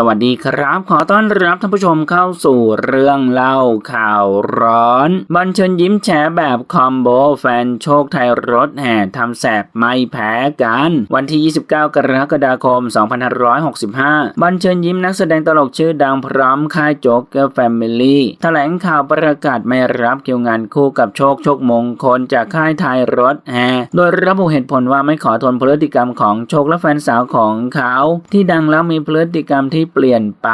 สวัสดีครับ ขอต้อนรับท่านผู้ชมเข้าสู่เรื่องเล่าข่าวร้อนบันเชิญยิ้มแฉแบบคอมโบแฟนโชคไทยรถแห่ทำแสบไม่แพ้กัน วันที่ 29 กรกฎาคม 2565 บันเชิญยิ้มนักแสดงตลกชื่อดังพร้อมค่ายโจ๊กเกอร์แฟมิลี่แถลงข่าวประกาศไม่รับคิวงานคู่กับโชคโชคมงคลจากค่ายไทยรถแห่โดยระบุเหตุผลว่าไม่ขอทนพฤติกรรมของโชคและแฟนสาวของเขา ที่ดังแล้วมีพฤติกรรมที่เปลี่ยนไป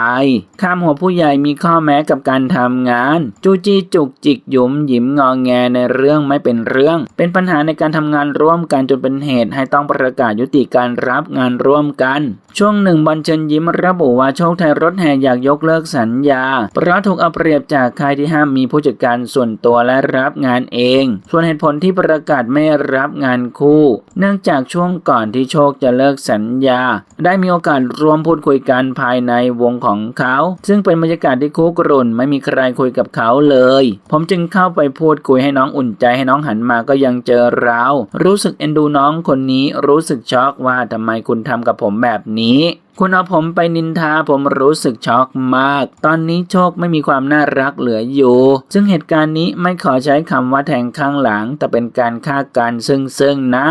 ข้ามหัวผู้ใหญ่มีข้อแม้กับการทำงาน จูจี้จุกจิกหยุมหยิมงอแงในเรื่องไม่เป็นเรื่อง เป็นปัญหาในการทำงานร่วมกันจนเป็นเหตุให้ต้องประกาศยุติการรับงานร่วมกัน ช่วงหนึ่งบอลเชิญยิ้มระบุว่าโชคไทยรถแห่อยากยกเลิกสัญญา เพราะถูกเอาเปรียบจากค่ายที่ห้ามมีผู้จัดการส่วนตัวและรับงานเอง ส่วนเหตุผลที่ประกาศไม่รับงานคู่ เนื่องจากช่วงก่อนที่โชคจะเลิกสัญญา ได้มีโอกาสร่วมพูดคุยกันภายในวงของเขา ซึ่งเป็นบรรยากาศที่คุกรุ่นไม่มีใครคุยกับเขาเลย ผมจึงเข้าไปพูดคุยให้น้องอุ่นใจให้น้องหันมาก็ยังเจอเรา รู้สึกเอ็นดูน้องคนนี้รู้สึกช็อกว่าทำไมคุณทำกับผมแบบนี้คุณเอาผมไปนินทาผมรู้สึกช็อกมาก ตอนนี้โชคไม่มีความน่ารักเหลืออยู่ ซึ่งเหตุการณ์นี้ไม่ขอใช้คำว่าแทงข้างหลัง แต่เป็นการฆ่ากันซึ่งซึ่งน้า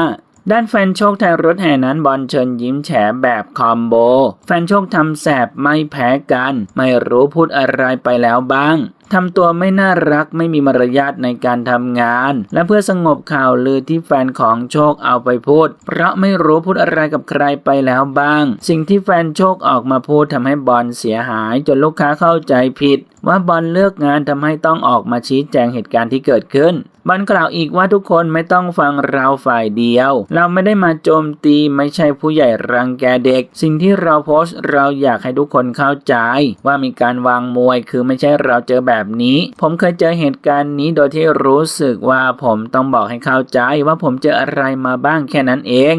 ด้านแฟนโชคไทยรถแห่นั้นบอลเชิญยิ้มแฉแบบคอมโบ แฟนโชคทำแสบไม่แพ้กัน ไม่รู้พูดอะไรไปแล้วบ้างทำตัวไม่น่ารักไม่มีมารยาทในการทำงาน และเพื่อสงบข่าวลือที่แฟนของโชคเอาไปพูด เพราะไม่รู้พูดอะไรกับใครไปแล้วบ้าง สิ่งที่แฟนโชคออกมาพูดทำให้บอลเสียหาย จนลูกค้าเข้าใจผิด ว่าบอลเลือกงานทำให้ต้องออกมาชี้แจงเหตุการณ์ที่เกิดขึ้น มันกล่าวอีกว่าทุกคนไม่ต้องฟังเราฝ่ายเดียว เราไม่ได้มาโจมตีไม่ใช่ผู้ใหญ่รังแกเด็ก สิ่งที่เราโพสต์เราอยากให้ทุกคนเข้าใจ ว่ามีการวางมวยคือไม่ใช่เราเจอแบบนี้ ผมเคยเจอเหตุการณ์นี้โดยที่รู้สึกว่าผมต้องบอกให้เข้าใจว่าผมเจออะไรมาบ้างแค่นั้นเอง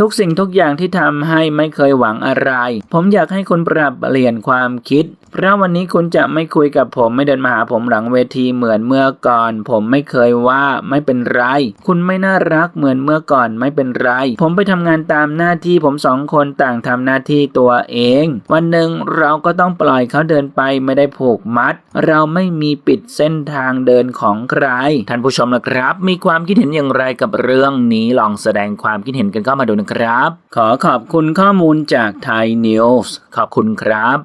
ทุกสิ่งทุกอย่างที่ทำให้ไม่เคยหวังอะไร ผมอยากให้คุณปรับเปลี่ยนความคิด เพราะวันนี้คุณจะไม่คุยกับผมไม่เดินมาหาผมหลังเวทีเหมือนเมื่อก่อน ผมไม่เคยว่าไม่เป็นไร คุณไม่น่ารักเหมือนเมื่อก่อนไม่เป็นไร ผมไปทำงานตามหน้าที่ผมสองคนต่างทำหน้าที่ตัวเอง วันหนึ่งเราก็ต้องปล่อยเขาเดินไปไม่ได้ผูกมัด เราไม่มีปิดเส้นทางเดินของใคร ท่านผู้ชมนะครับ มีความคิดเห็นอย่างไรกับเรื่องนี้ลองแสดงความคิดเห็นกันเข้ามาดูนะครับ ขอขอบคุณข้อมูลจากไทยนิวส์ขอบคุณครับ